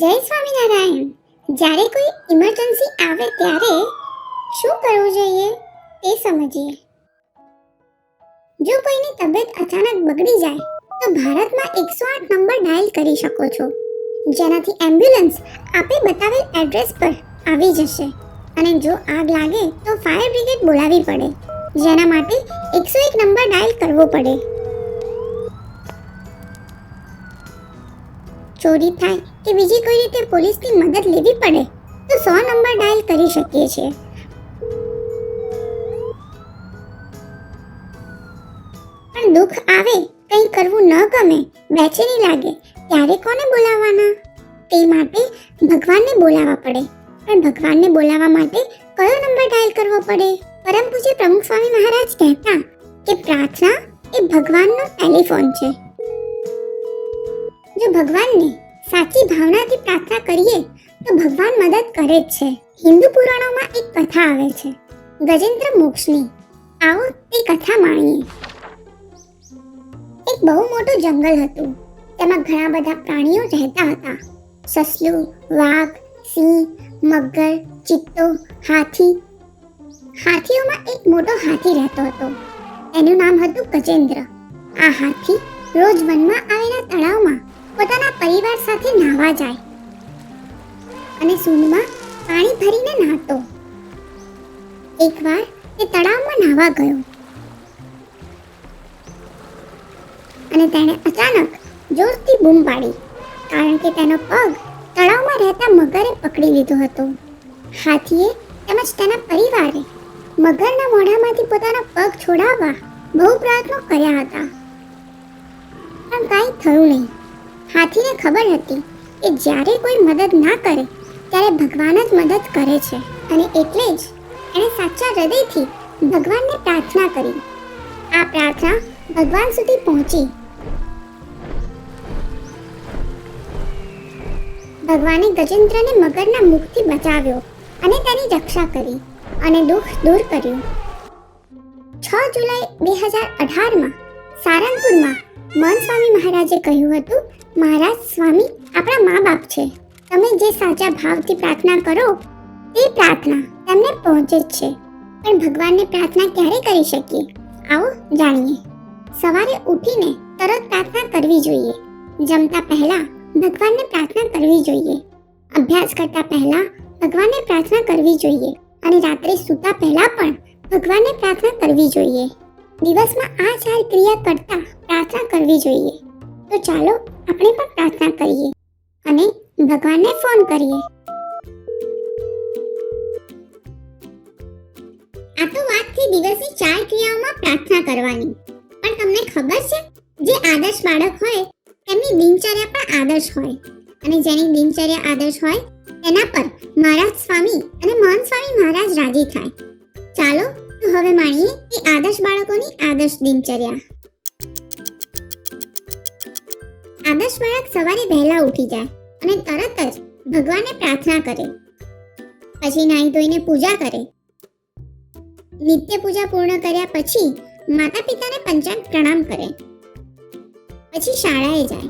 જય સ્વામિનારાયણ. જ્યારે કોઈ ઇમરજન્સી આવે ત્યારે શું કરવું જોઈએ તે સમજીએ. જો કોઈની તબિયત અચાનક બગડી જાય, તો ભારતમાં એકસો આઠ નંબર ડાયલ કરી શકો છો. જેનાથી એમ્બ્યુલન્સ આપે બતાવેલ એડ્રેસ પર આવી જશે. અને જો આગ લાગે, તો ફાયર બ્રિગેડ બોલાવવી પડે, જેના માટે એકસો એક નંબર ડાયલ કરવો પડે. ચોરી થાય કે બીજી કોઈ રીતે પોલીસની મદદ લેવી પડે, તો સો નંબર ડાયલ કરી શકીએ છીએ. પણ દુઃખ આવે, કંઈ કરવું ન ગમે, બેચેની લાગે, ત્યારે કોને બોલાવવાના? તે માટે ભગવાનને બોલાવવા પડે. પણ ભગવાનને બોલાવવા માટે કયો નંબર ડાયલ કરવો પડે? પરમ પૂજ્ય પ્રમુખ સ્વામી મહારાજ કહેતા કે પ્રાર્થના એ ભગવાનનો ટેલિફોન છે. જો ભગવાનને સાચી ભાવનાથી પ્રાર્થના કરીએ તો ભગવાન મદદ કરે જ છે. હિન્દુ પુરાણોમાં એક કથા આવે છે. ગજેન્દ્ર મોક્ષની. આવો તે કથા માણીએ. એક બહુ મોટું જંગલ હતું. તેમાં ઘણા બધા પ્રાણીઓ રહેતા હતા. સસલું, વાઘ, સિંહ, મગર, ચિત્તો, હાથી. હાથીઓમાં એક મોટો હાથી રહેતો હતો. એનું નામ હતું ગજેન્દ્ર. આ હાથી રોજ વનમાં આવેલા તળાવમાં પોતાના પરિવાર સાથે નાહવા જાય. અને સૂંઢમાં પાણી ભરીને નહાતો. એકવાર તે તળાવમાં નાહવા ગયો. અને તેણે અચાનક જોરથી બૂમ પાડી, કારણ કે તેનો પગ તળાવમાં રહેતા મગરે પકડી લીધો હતો. હાથીએ તેમજ તેના પરિવારે મગરના મોઢામાંથી પોતાના પગ છોડાવવા બહુ પ્રયત્નો કર્યા હતા. પણ કાંઈ થયું નહીં. હાથીને ખબર હતી કે જ્યારે કોઈ મદદ ના કરે, ત્યારે ભગવાન જ મદદ કરે છે. અને એટલે જ એણે સાચા હૃદયથી ભગવાનને પ્રાર્થના કરી. આ પ્રાર્થના ભગવાન સુધી પહોંચી. ભગવાને ગજેન્દ્રને મગરના મુખથી બચાવ્યો અને તેની રક્ષા કરી અને દુઃખ દૂર કર્યું. છ જુલાઈ બે હજાર અઢારમાં સારંગપુરમાં મન સ્વામી મહારાજે કહ્યું હતું મહારાજ, સ્વામી, આપણા મા બાપ છે. તમે જે સાચા ભાવથી પ્રાર્થના કરો, તે પ્રાર્થના તેમને પહોંચે જ છે. પણ ભગવાનને પ્રાર્થના ક્યારે કરી શકીએ? આવો જાણીએ. સવારે ઉઠીને તરત પ્રાર્થના કરવી જોઈએ. જમતા પહેલા ભગવાનને પ્રાર્થના કરવી જોઈએ. અભ્યાસ કરતા પહેલા ભગવાનને પ્રાર્થના કરવી જોઈએ અને રાત્રે સૂતા પહેલા પણ ભગવાનને પ્રાર્થના કરવી જોઈએ. દિવસમાં આ ચાર ક્રિયા કરતા પ્રાર્થના કરવી જોઈએ. તો ચાલો આપણે પણ પ્રાર્થના કરીએ અને ભગવાનને ફોન કરીએ. આ તો વાત થઈ દિવસની ચાર ક્રિયાઓમાં પ્રાર્થના કરવાની. પણ તમને ખબર છે, જે આદર્શ બાળક હોય, તેમની દિનચર્યા પણ આદર્શ હોય. અને જેની દિનચર્યા આદર્શ હોય, તેના પર મહારાજ સ્વામી અને મહાન સ્વામી મહારાજ રાજી થાય. ચાલો હવે માણીએ એ આદર્શ બાળકોની આદર્શ દિનચર્યા. આદર્શ બાળક સવારે વહેલા ઉઠી જાય અને તરત જ ભગવાનને પ્રાર્થના કરે. પછી નાહી ધોઈને પૂજા કરે. નિત્ય પૂજા પૂર્ણ કર્યા પછી માતા પિતાને પંચાંગ પ્રણામ કરે. પછી શાળાએ જાય.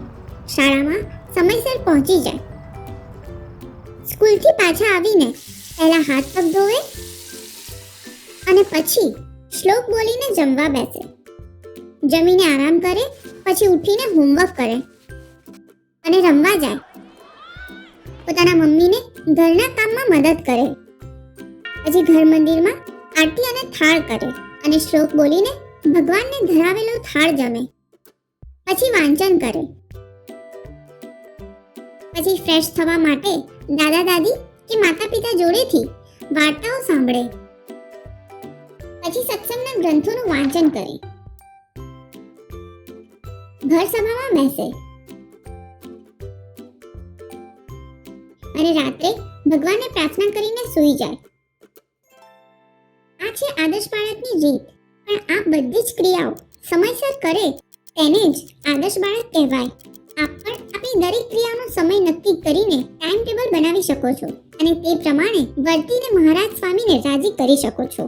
શાળામાં સમયસર પહોંચી જાય. સ્કૂલથી પાછા આવીને પહેલા હાથ પગ ધોવે અને પછી શ્લોક બોલીને જમવા બેસે. જમીને આરામ કરે, પછી ઉઠીને હોમવર્ક કરે. અને રમવા જાય. પોતાના મમ્મીને ઘરના કામમાં મદદ કરે. પછી ઘર મંદિરમાં આરતી અને થાળ કરે અને શ્લોક બોલીને ભગવાનને ધરાવેલો થાળ જમે. પછી વાંચન કરે. પછી ફ્રેશ થવા માટે દાદા દાદી કે માતા પિતા જોડેથી વાર્તાઓ સાંભળે. પછી સત્સંગના ગ્રંથોનું વાંચન કરે. ઘર સભામાં બેસે. અને રાત્રે ભગવાનને પ્રાર્થના કરીને સૂઈ જાય. આ છે આદર્શ બાળકની રીત. પણ આ બધી જ ક્રિયાઓ સમયસર કરે તેને જ આદર્શ બાળક કહેવાય. આપ પણ આપણી દરેક ક્રિયાનો સમય નક્કી કરીને ટાઈમ ટેબલ બનાવી શકો છો અને તે પ્રમાણે વર્તીને મહારાજ સ્વામીને રાજી કરી શકો છો.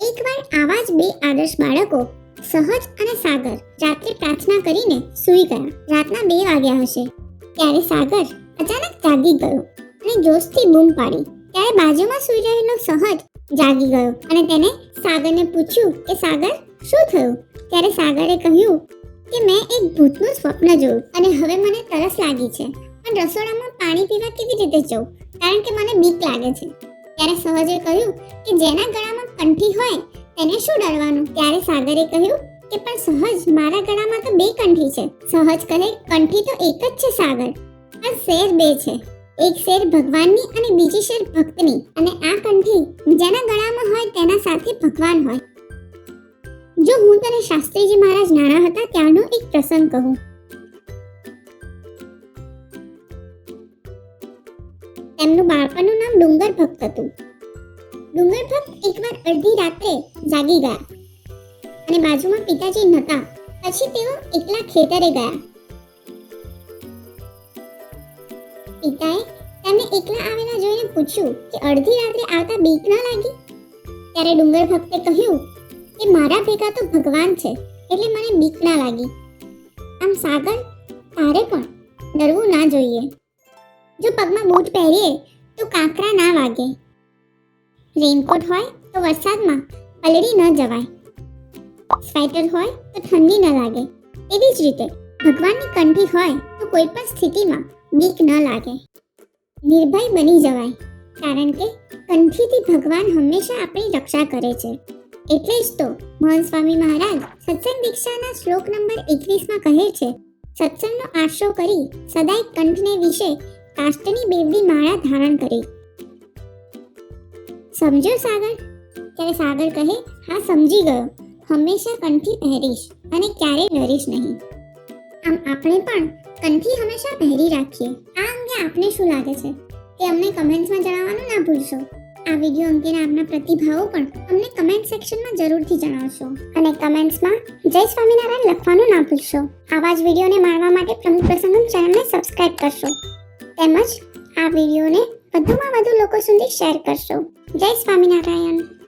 એકવાર આવા જ બે આદર્શ બાળકો સહજ અને સાગર રાત્રે પ્રાર્થના કરીને સૂઈ ગયા. રાતના બે વાગ્યા હશે. ત્યારે સાગર અચાનક જાગી ગયો અને જોશથી બૂમ પાડી. ત્યારે બાજુમાં સૂઈ રહેલો સહજ જાગી ગયો અને તેને સાગરને પૂછ્યું કે, સાગર, શું થયું? ત્યારે સાગરે કહ્યું કે, મેં એક ભૂતનું સ્વપ્ન જોયું અને હવે મને તરસ લાગી છે. પણ રસોડામાં પાણી પીવા કેવી રીતે જવું? કારણ કે મને બીક લાગે છે. ત્યારે સહજે કહ્યું કે, જેના ગળામાં કંઠી હોય તેને શું ડરવાનું? ત્યારે સાગરે કહ્યું કે, પણ સહજ મારા ગળામાં તો બે કંઠી છે. સહજ કહે, કંઠી તો એક જ છે, સાગર. પણ શેર બે છે. એક શેર ભગવાનની અને બીજી શેર ભક્તની. અને આ કંઠી જેના ગળામાં હોય તેના સાથે ભગવાન હોય. જો હું તને શાસ્ત્રીજી મહારાજ નાના હતા ત્યારનો એક પ્રસંગ કહું. તેમનું બાળપણનું નામ ડુંગર ભક્ત હતું. ડુંગર ભક્ત એકવાર અડધી રાત્રે જાગી ગયા. અને બાજુમાં પિતાજી નહોતા. પછી તેઓ એકલા ખેતરે ગયા. પિતાએ તેમને એકલા આવેલા જોઈને પૂછ્યું કે અડધી રાત્રે આવતા બીક ન લાગી? ત્યારે ડુંગર ભક્તે કહ્યું કે મારા ભેગા તો ભગવાન છે, એટલે મને બીક ના લાગી. આમ સાગર, તારે પણ ડરવું ના જોઈએ. જો પગમાં બૂટ પહેરીએ, તો કાંકરા ના વાગે. રેનકોટ હોય તો વરસાદમાં પલળી ન જવાય. સ્વેટર હોય તો ઠંડી ન લાગે. એવી જ રીતે ભગવાનની કંઠી હોય તો કોઈ પણ સ્થિતિમાં બીક ન લાગે. નિર્ભય બની જવાય, કારણ કે કંઠીથી ભગવાન હંમેશા આપણી રક્ષા કરે છે. એટલે જ તો મોહન સ્વામી મહારાજ સત્સંગ દીક્ષાના શ્લોક નંબર એકવીસમાં કહે છે, સત્સંગનો આશરો કરી સદાય કંઠને વિશે કાષ્ટની બેવડી માળા ધારણ કરી. સમજો સાગર? ત્યારે સાગર કહે, હા, સમજી ગયો. હંમેશા કંઠી પહેરીશ અને ક્યારેય ડરીશ નહીં. આમ આપણે પણ કંઠી હંમેશા પહેરી રાખીએ. આ અંગે આપને શું લાગે છે? તે અમને કમેન્ટ્સમાં જણાવવાનું ના ભૂલશો. આ વીડિયો અંગેના આપના પ્રતિભાવો પણ અમને કમેન્ટ સેક્શનમાં જરૂરથી જણાવશો. અને કમેન્ટ્સમાં જય સ્વામિનારાયણ લખવાનું ના ભૂલશો. આવા જ વિડીયોને માણવા માટે પ્રમુખ પ્રસંગમ ચેનલને સબસ્ક્રાઇબ કરશો. તેમજ આ વિડીયોને વધુમાં વધુ લોકો સુધી શેર કરશો. જય સ્વામિનારાયણ.